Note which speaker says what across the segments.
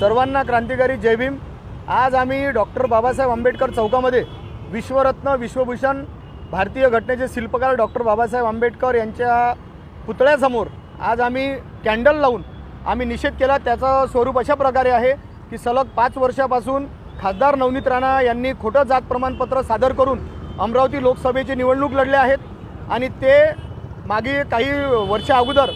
Speaker 1: सर्वांना क्रांतिकारी जय भीम. आज आम्ही डॉक्टर बाबासाहेब आंबेडकर चौकामध्ये विश्वरत्न विश्वभूषण भारतीय घटनेचे शिल्पकार डॉक्टर बाबासाहेब आंबेडकर यांच्या पुतळ्यासमोर आज आम्ही कॅन्डल लावून आम्ही निषेध केला. त्याचं स्वरूप अशा प्रकारे आहे की सलग पाच वर्षापासून खासदार नवनीत राणा यांनी खोटं जात प्रमाणपत्र सादर करून अमरावती लोकसभेची निवडणूक लढले आहेत आणि ते मागे काही वर्ष अगोदर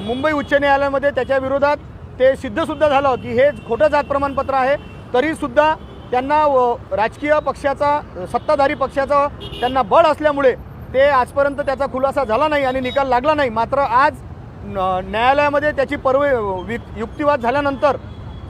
Speaker 1: मुंबई उच्च न्यायालयामध्ये त्याच्या विरोधात ते सिद्धसुद्धा झालं की हे खोटं जात प्रमाणपत्र आहे तरीसुद्धा त्यांना व राजकीय पक्षाचा सत्ताधारी पक्षाचा त्यांना बळ असल्यामुळे ते आजपर्यंत त्याचा खुलासा झाला नाही आणि निकाल लागला नाही. मात्र आज न- न्यायालयामध्ये त्याची परवे वि- युक्तिवाद झाल्यानंतर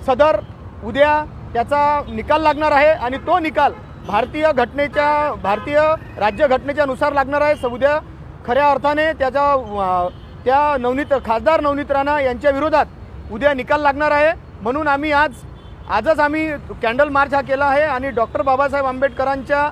Speaker 1: सदर उद्या त्याचा निकाल लागणार आहे आणि तो निकाल भारतीय घटनेच्या भारतीय राज्यघटनेच्या नुसार लागणार आहे. स- उद्या खऱ्या अर्थाने त्याचा त्या नवनीत खासदार नवनीत राणा यांच्या विरोधात उद्या निकाल लागणार आहे. म्हणून आम्ही आज आजच आम्ही कॅन्डल मार्च हा केला आहे आणि डॉक्टर बाबासाहेब आंबेडकरांच्या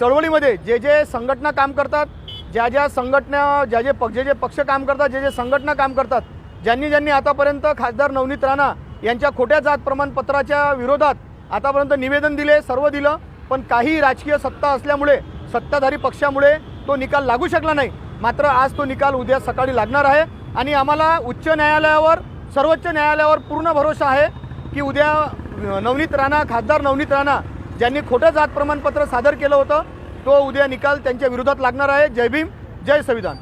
Speaker 1: चळवळीमध्ये जे जे संघटना काम करतात ज्या ज्या संघटना ज्या जे पक्ष जे जे पक्ष काम करतात जे जे संघटना काम करतात ज्यांनी ज्यांनी आतापर्यंत खासदार नवनीत राणा यांच्या खोट्या जात प्रमाणपत्राच्या विरोधात आतापर्यंत निवेदन दिले सर्व दिलं पण काही राजकीय सत्ता असल्यामुळे सत्ताधारी पक्षामुळे तो निकाल लागू शकला नाही. मात्र आज तो निकाल उद्या सकाळी लागणार आहे आणि आम्हाला उच्च न्यायालयावर सर्वोच्च न्यायालयावर पूर्ण भरोसा आहे की उद्या नवनीत राणा खासदार नवनीत राणा ज्यांनी खोटं जात प्रमाणपत्र सादर केलं होतं तो उद्या निकाल त्यांच्या विरोधात लागणार आहे. जय भीम जय संविधान.